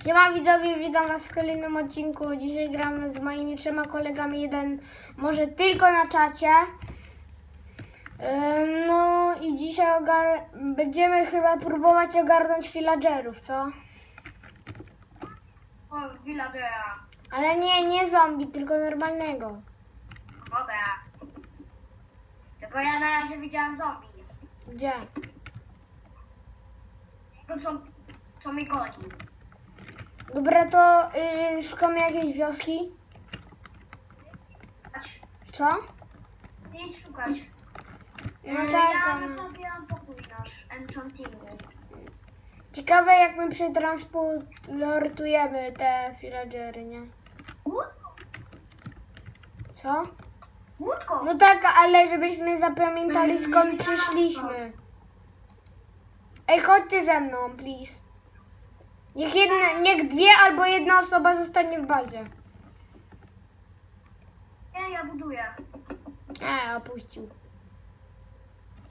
Siema widzowie, witam was w kolejnym odcinku. Dzisiaj gramy z moimi trzema kolegami, jeden może tylko na czacie. No i dzisiaj będziemy chyba próbować ogarnąć villagerów, co? O, Villadera. Ale nie, nie zombie, tylko normalnego. Dobra. Tylko ja na razie widziałem zombie. Gdzie? To co, co mi goni. Dobra, to yy, szukamy jakiejś wioski. Co? idź szukać. No E, tak, Ja tam. pokój nasz, enchantingu. Ciekawe jak my przetransportujemy te villagery, nie? Łódką? Co? Łódką? No tak, ale żebyśmy zapamiętali skąd przyszliśmy. Ej, chodźcie ze mną, please. Niech, jedna, niech dwie albo jedna osoba zostanie w bazie. Nie, ja buduję. E, opuścił.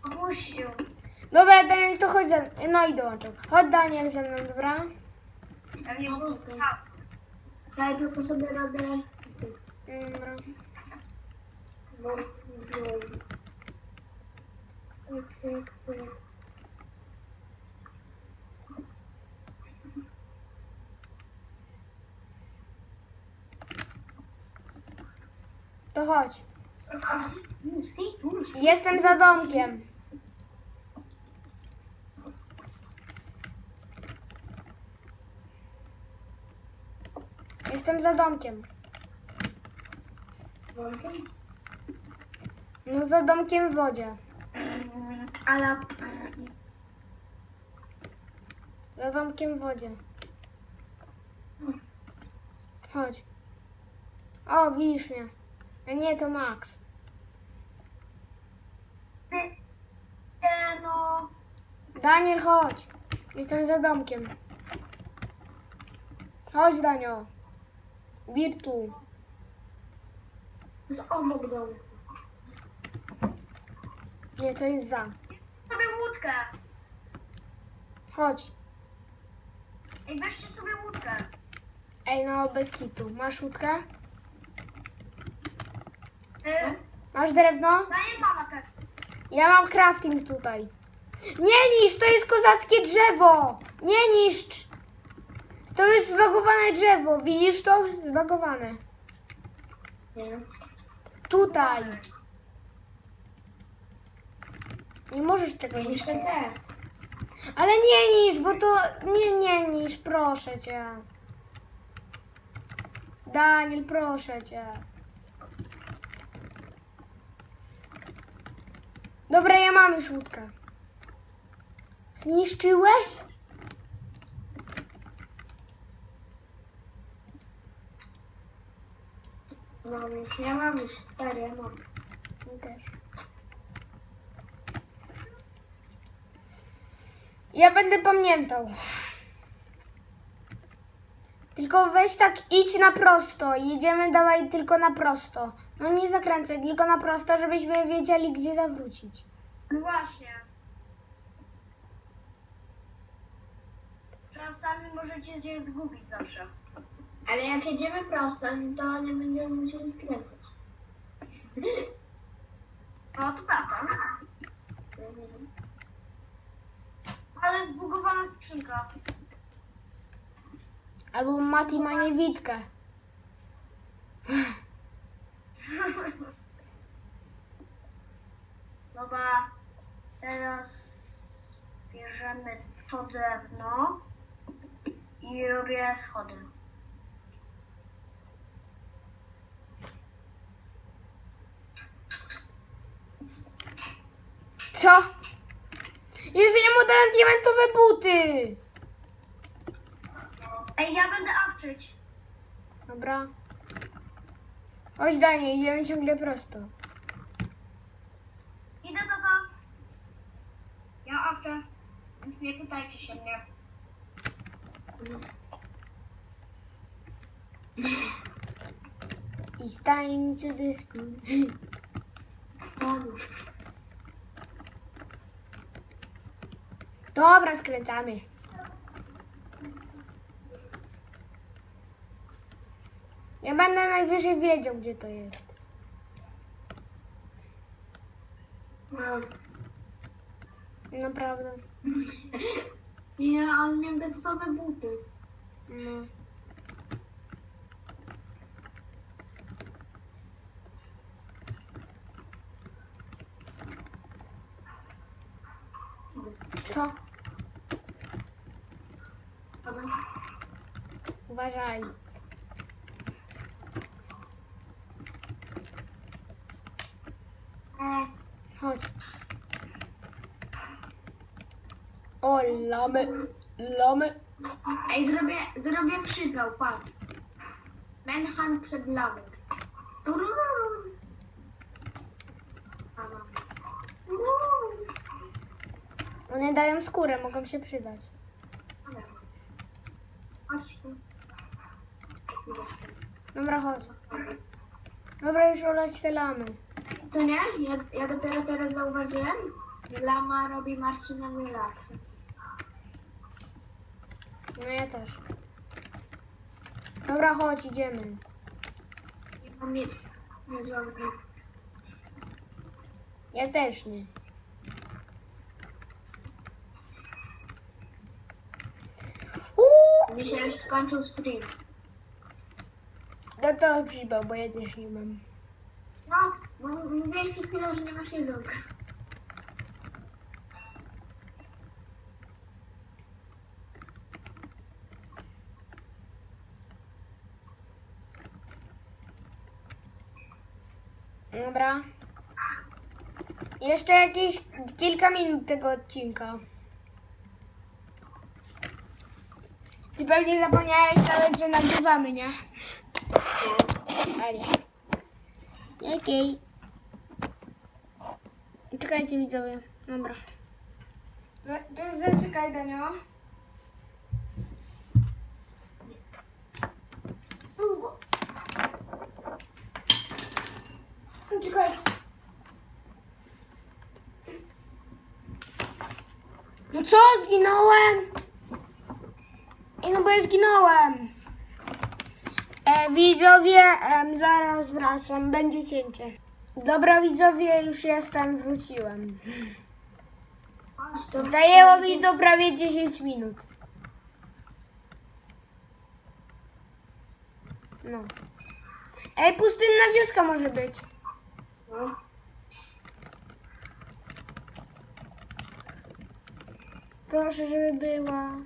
Opuścił. Dobra, Daniel, to chodź ze mną. No i dołączył. Chodź Daniel ze mną, dobra? Ja nie buduję. Ja tylko sobie robię. Dobra. To chodź. Jestem za domkiem. Jestem za domkiem. No za domkiem w wodzie. Mm, Ale Za domkiem w wodzie. Chodź. O, widzisz mnie. A nie, to Max. ty, e, no, Daniel, chodź. Jestem za domkiem. Chodź, Danio. Birtu. Z obok domu. Nie, to jest za. sobie łódkę. Chodź. Ej, weźcie sobie łódkę. Ej, no bez kitu. Masz łódkę? Y, Masz drewno? Daję mama też. Ja mam crafting tutaj. Nie niszcz, to jest kozackie drzewo! Nie niszcz! To jest zbagowane drzewo. Widzisz to? Zbagowane. Nie. Tutaj. Nie możesz tego niszczyć. Jeszcze te. Ale nie niszcz, bo to... Nie, nie niszcz, proszę cię. Daniel, proszę cię. Dobra, ja mam już łódkę. Zniszczyłeś? Mam już. Ja mam już stary, ja mam. Mi też. Ja będę pamiętał. Tylko weź tak, idź na prosto. Jedziemy, dawaj tylko na prosto. No nie zakręcaj, tylko na prosto, żebyśmy wiedzieli, gdzie zawrócić. No właśnie. Czasami możecie się zgubić zawsze. Ale jak jedziemy prosto, to nie będziemy musieli skręcać. No to prawda. Ale zbugowana skrzynka. Albo Mati ma niewidkę. Dobra, teraz bierzemy to drewno i robię schody. Co? Jezu, ja mu dałem diamentowe buty. Ej, ja będę awczyć. Dobra. Chodź Daniel, idziemy ciągle prosto. Idę do to. Ja awczę, więc nie pytajcie się mnie. It's time to the school. Pomóż. Dobra, skręcamy. Ja będę najwyżej wiedział, gdzie to jest. No. Naprawdę. E a lenda que sobe a buta. Não. Tá. Lamy. Lamy. Ej, zrobię, zrobię przypał, patrz. Manhunt przed lawą. Turururu. A, mam. Turururu. One dają skórę, mogą się przydać. Dobra. Chodź tu. Dobra, chodź. Dobra, już olać te lamy. Co nie? Ja, ja dopiero teraz zauważyłem, lama robi Marcinowi relaks. No ja też. Dobra, chodź, idziemy. Nie mam nie, nie zrobię. Ja też nie. Mi się już skończył sprint. No to przybał, bo ja też nie mam. No, bo mówiłeś przed chwilą, że nie masz jedzonka. Dobra. Jeszcze jakieś kilka minut tego odcinka. Ty pewnie zapomniałeś nawet, że nagrywamy, nie? Ale. Okej. Czekajcie widzowie. Dobra. Za- To zaczekaj, Danio. Długo. Czekaj. No co? Zginąłem? I no bo ja zginąłem. E, widzowie, em, zaraz wracam. Będzie cięcie. Dobra widzowie, już jestem, wróciłem. Zajęło mi to prawie 10 minut. No. Ej, pustynna wioska może być. No. Proszę, żeby była.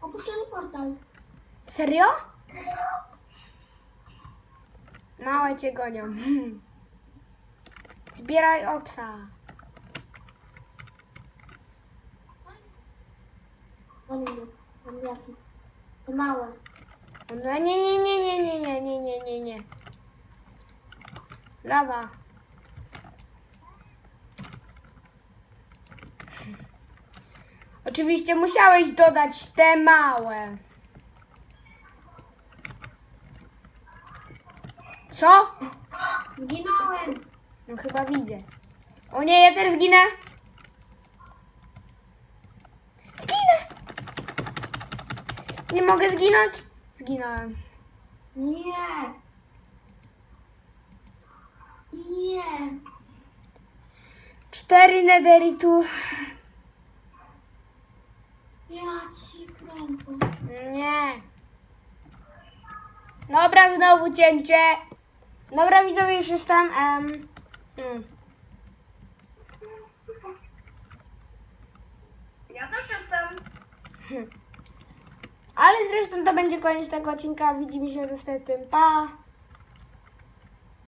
Opuszczony portal. Serio? Małe cię gonią. Zbieraj obsa. To małe. No nie, nie, nie, nie, nie, nie, nie, nie, nie, nie. Lawa. Oczywiście musiałeś dodać te małe. Co? Zginąłem. No chyba widzę. O nie, ja też. Zginę. Nie mogę zginąć. Zginąłem. Nie. Nie. Cztery nederitu. Ja ci kręcę. Nie. Dobra, znowu cięcie. Dobra, widzowie, już jestem. em, mm. Ja też jestem. Ale zresztą to będzie koniec tego odcinka. Widzimy się następnym. Pa!